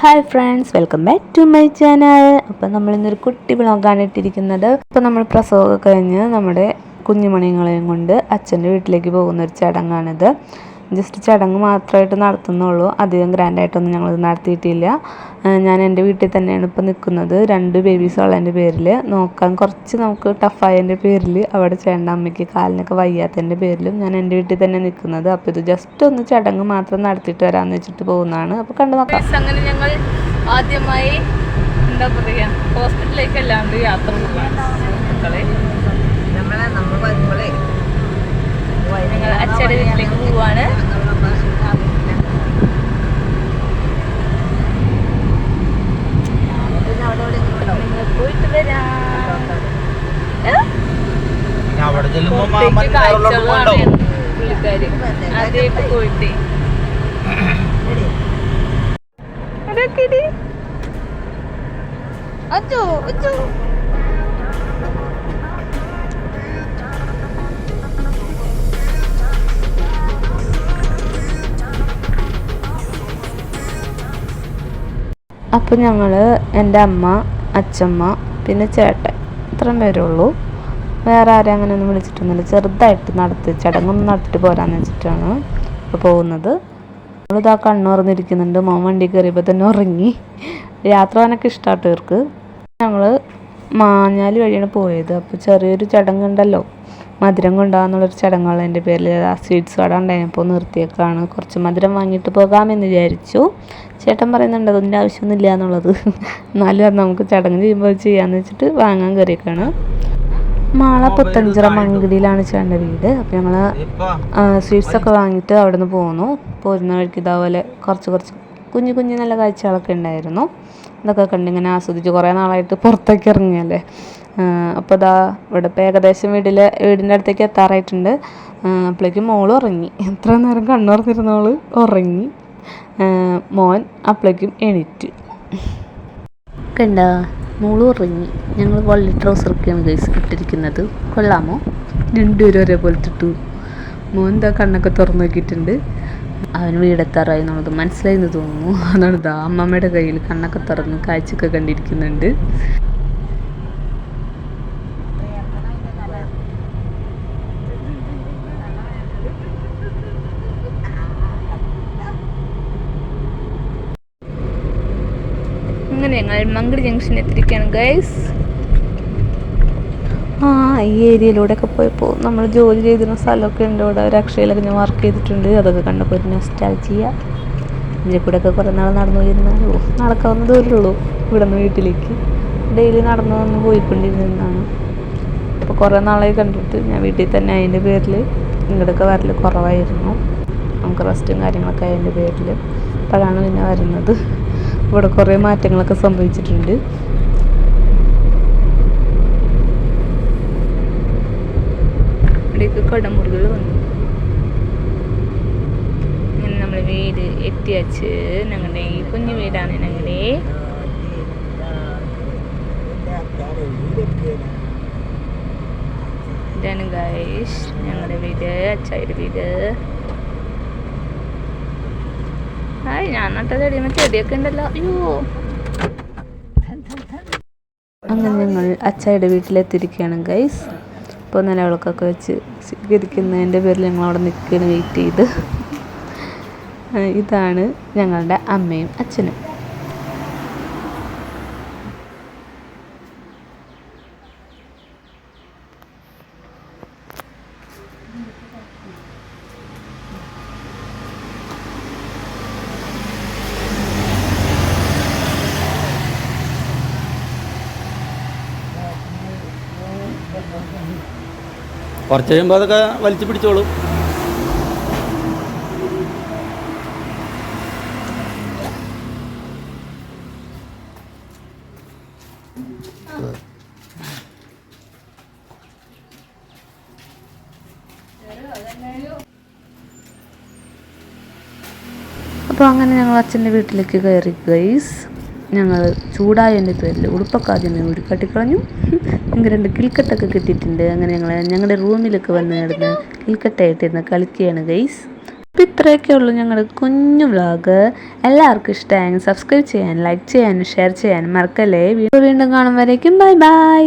Hi friends welcome back to my channel അപ്പം നമ്മൾ ഇന്നൊരു കുട്ടി ബ്ലോഗാണ് ഇട്ടിരിക്കുന്നത്. ഇപ്പം നമ്മൾ പ്രസവമൊക്കെ കഴിഞ്ഞ് നമ്മുടെ കുഞ്ഞുമണികളെയും കൊണ്ട് അച്ഛന്റെ വീട്ടിലേക്ക് പോകുന്ന ഒരു ചടങ്ങാണിത്. ജസ്റ്റ് ചടങ്ങ് മാത്രമായിട്ട് നടത്തുന്നുള്ളൂ. അധികം ഗ്രാൻഡായിട്ടൊന്നും ഞങ്ങൾ നടത്തിയിട്ടില്ല. ഞാൻ എന്റെ വീട്ടിൽ തന്നെയാണ് ഇപ്പോൾ നിൽക്കുന്നത്. രണ്ട് ബേബീസ് ഉള്ളതിന്റെ പേരിൽ. നോക്കാൻ കുറച്ച് നമുക്ക് ടഫായതിന്റെ പേരിൽ. അവിടെ ചേണ്ട അമ്മയ്ക്ക് കാലിനൊക്കെ വയ്യാത്തതിന്റെ പേരിലും ഞാൻ എന്റെ വീട്ടിൽ തന്നെ നിൽക്കുന്നത്. അപ്പോൾ ഇത് ജസ്റ്റ് ഒന്ന് ചടങ്ങ് മാത്രം നടത്തിയിട്ട് വരാമെന്ന് വെച്ചിട്ട് പോകുന്നതാണ്. അപ്പോൾ കണ്ടു നോക്കാം. അങ്ങനെ ഞങ്ങൾ ആദ്യമായി എന്താ പറയുക ഹോസ്പിറ്റലിലേക്ക് അല്ലാണ്ട് യാത്ര പോകാം മക്കളെ നമ്മളെ നമ്മൾ വരുമ്പോഴേ ഞങ്ങൾ അച്ഛയുടെ വീട്ടിലേക്ക് പോവാണ് പിന്നെ അവിടെ ഇവിടെ ഇങ്ങനെ ഉണ്ടാവും. നിങ്ങൾ പോയിട്ട് വരാം ഏ? അവിടെ ചെല്ലുമ്പോ പുറത്തേക്ക് മാമൻ വേറെയുള്ളോട്ട് കാഴ്ചകളാണ് പോണ്ടാവും. പുള്ളിക്കാര് ആദ്യമായിട്ട് പോയിട്ട് എടി, അതൊക്കെ അച്ചോ അച്ചോ. അപ്പോൾ ഞങ്ങൾ എന്റെ അമ്മ അച്ഛമ്മ പിന്നെ ചേട്ടൻ. ഇത്രയും പേരേ ഉള്ളൂ. വേറെ ആരും അങ്ങനെ ഒന്നും വിളിച്ചിട്ടൊന്നുമില്ല. ചെറുതായിട്ട് നടത്തി ചടങ്ങൊന്നും നടത്തിയിട്ട് പോരാന്ന് വെച്ചിട്ടാണ് ഇപ്പോൾ പോകുന്നത്. നമ്മളിതാ കണ്ണുറന്നിരിക്കുന്നുണ്ട്. മോൻ വണ്ടി കയറിയപ്പോൾ തന്നെ ഉറങ്ങി. യാത്ര പോകാനൊക്കെ ഇഷ്ടമാട്ടോ ഇവർക്ക്. ഞങ്ങൾ മാഞ്ഞാലി വഴിയാണ് പോയത്. അപ്പോൾ ചെറിയൊരു ചടങ്ങുണ്ടല്ലോ മധുരം കൊണ്ടുപോകാന്നുള്ളൊരു ചടങ്ങുള്ള എന്റെ പേരിൽ ആ സ്വീറ്റ്സ് കട ഉണ്ടായപ്പോൾ നിർത്തിയേക്കാണ്. കുറച്ച് മധുരം വാങ്ങിയിട്ട് പോകാമെന്ന് വിചാരിച്ചു. ചേട്ടൻ പറയുന്നുണ്ട് അതിന്റെ ആവശ്യമൊന്നുമില്ല എന്നുള്ളത്. എന്നാലും അത് നമുക്ക് ചടങ്ങ് ചെയ്യുമ്പോൾ ചെയ്യാമെന്ന് വെച്ചിട്ട് വാങ്ങാൻ കയറിയേക്കാണ്. മാള പുത്തഞ്ചിറ മങ്കിടിയിലാണ് ചേട്ടന്റെ വീട്. അപ്പോൾ ഞങ്ങൾ സ്വീറ്റ്സൊക്കെ വാങ്ങിയിട്ട് അവിടെ നിന്ന് പോന്നു പോരുന്ന വഴിക്ക് ഇതേപോലെ കുറച്ച് കുറച്ച് കുഞ്ഞു കുഞ്ഞു നല്ല കാഴ്ചകളൊക്കെ ഉണ്ടായിരുന്നു. ഇതൊക്കെ കണ്ടിങ്ങനെ ആസ്വദിച്ച് കുറേ നാളായിട്ട് പുറത്തേക്ക് ഇറങ്ങിയല്ലേ. അപ്പോൾ ഇതാ ഇവിടെ ഇപ്പോൾ ഏകദേശം വീട്ടിലെ വീടിന്റെ അടുത്തേക്ക് എത്താറായിട്ടുണ്ട്. അപ്പോഴേക്കും മോൾ ഉറങ്ങി. എത്ര നേരം കണ്ണുറന്നിരുന്നോൾ? ഉറങ്ങി. മോൻ അപ്പോഴേക്കും എണീറ്റ്. കണ്ടോ? മോൾ ഉറങ്ങി. ഞങ്ങൾ വള്ളി ട്രൗസറൊക്കെയാണ് ഗൈസ് ഇട്ടിരിക്കുന്നത്. കൊള്ളാമോ? രണ്ടുപേരും ഒരേപോലെ ഇട്ടു മോൻ എന്താ കണ്ണൊക്കെ തുറന്നു നോക്കിയിട്ടുണ്ട്. അവൻ വീടെത്താറായി എന്നുള്ളത് മനസ്സിലായി എന്ന് തോന്നുന്നു. അതാണ് ദാ അമ്മമ്മയുടെ കയ്യിൽ കണ്ണൊക്കെ തുറന്ന് കാഴ്ചയൊക്കെ കണ്ടിരിക്കുന്നുണ്ട്. അങ്ങനെ ഞങ്ങൾ മങ്കടി ജംഗ്ഷൻ എത്തിയിരിക്കുകയാണ്. ഗൈസ് ആ ഈ ഏരിയയിലൂടെ ഒക്കെ പോയപ്പോൾ നമ്മൾ ജോലി ചെയ്തിരുന്ന സ്ഥലമൊക്കെ ഉണ്ട്. ഇവിടെ ഒരു അക്ഷയയിലൊക്കെ ഞാൻ വർക്ക് ചെയ്തിട്ടുണ്ട്. അതൊക്കെ കണ്ടപ്പോൾ ഒരു നൊസ്റ്റാൾജിയ ഇതിൽ കൂടെ ഒക്കെ കുറേ നാൾ നടന്നു പോയിരുന്നാലോ? നടക്കാവുന്ന ദൂരമുള്ളൂ ഇവിടെ നിന്ന് വീട്ടിലേക്ക്. ഡെയിലി നടന്നു വന്ന് പോയിക്കൊണ്ടിരുന്നതാണ്. അപ്പോൾ കുറേ നാളായി കണ്ടിട്ട് ഞാൻ വീട്ടിൽ തന്നെ അതിന്റെ പേരിൽ ഇങ്ങോട്ടൊക്കെ വരൽ കുറവായിരുന്നു. നമുക്ക് റെസ്റ്റും കാര്യങ്ങളൊക്കെ അതിന്റെ പേരിൽ അപ്പോഴാണ് പിന്നെ വരുന്നത്. ഇവിടെ കുറേ മാറ്റങ്ങളൊക്കെ സംഭവിച്ചിട്ടുണ്ട്. ഇവിടേക്ക് കടമുറികൾ വന്നു. അങ്ങനെ നമ്മൾ വീട് എത്തിയച്ച് ഞങ്ങളുടെ ഈ കുഞ്ഞു വീടാണ് ഞങ്ങളുടെ. ഇതാണ് ഗൈസ് ഞങ്ങളുടെ വീട് അച്ചായുടെ വീട്. ഹായ് ഞാൻ നട്ട ചെടിയൊക്കെ ഉണ്ടല്ലോ. അയ്യോ. അങ്ങനെ ഞങ്ങൾ അച്ചായുടെ വീട്ടിലെത്തിയിരിക്കുകയാണ് ഗൈസ് ഇപ്പോൾ നിലവിളക്കൊക്കെ വെച്ച് സ്വീകരിക്കുന്നതിന്റെ പേരിൽ ഞങ്ങൾ അവിടെ നിൽക്കുകയാണ് വെയിറ്റ് ചെയ്ത്. ഇതാണ് ഞങ്ങളുടെ അമ്മയും അച്ഛനും. കുറച്ച് കഴിയുമ്പോൾ അതൊക്കെ വലിച്ചു പിടിച്ചോളും. അപ്പോൾ അങ്ങനെ ഞങ്ങൾ അച്ഛന്റെ വീട്ടിലേക്ക് കയറി ഗൈസ് ഞങ്ങൾ ചൂടായതിന്റെ പേരിൽ ഉടുപ്പൊക്കെ ആദ്യമേ ഊരി കട്ടിക്കളഞ്ഞു ഞങ്ങൾക്ക് രണ്ട് കിൽക്കട്ടൊക്കെ കിട്ടിയിട്ടുണ്ട്. അങ്ങനെ ഞങ്ങൾ ഞങ്ങളുടെ റൂമിലൊക്കെ വന്ന് കിടന്ന് കിൽക്കട്ടായിട്ടിരുന്ന് കളിക്കുകയാണ് ഗൈസ് അപ്പോൾ ഇത്രയൊക്കെ ഉള്ളൂ ഞങ്ങളുടെ കുഞ്ഞു വ്ളോഗ്. എല്ലാവർക്കും ഇഷ്ടമായെങ്കിൽ സബ്സ്ക്രൈബ് ചെയ്യാൻ ലൈക്ക് ചെയ്യാനും ഷെയർ ചെയ്യാനും മറക്കല്ലേ? വീണ്ടും കാണും വരേക്കും. Bye bye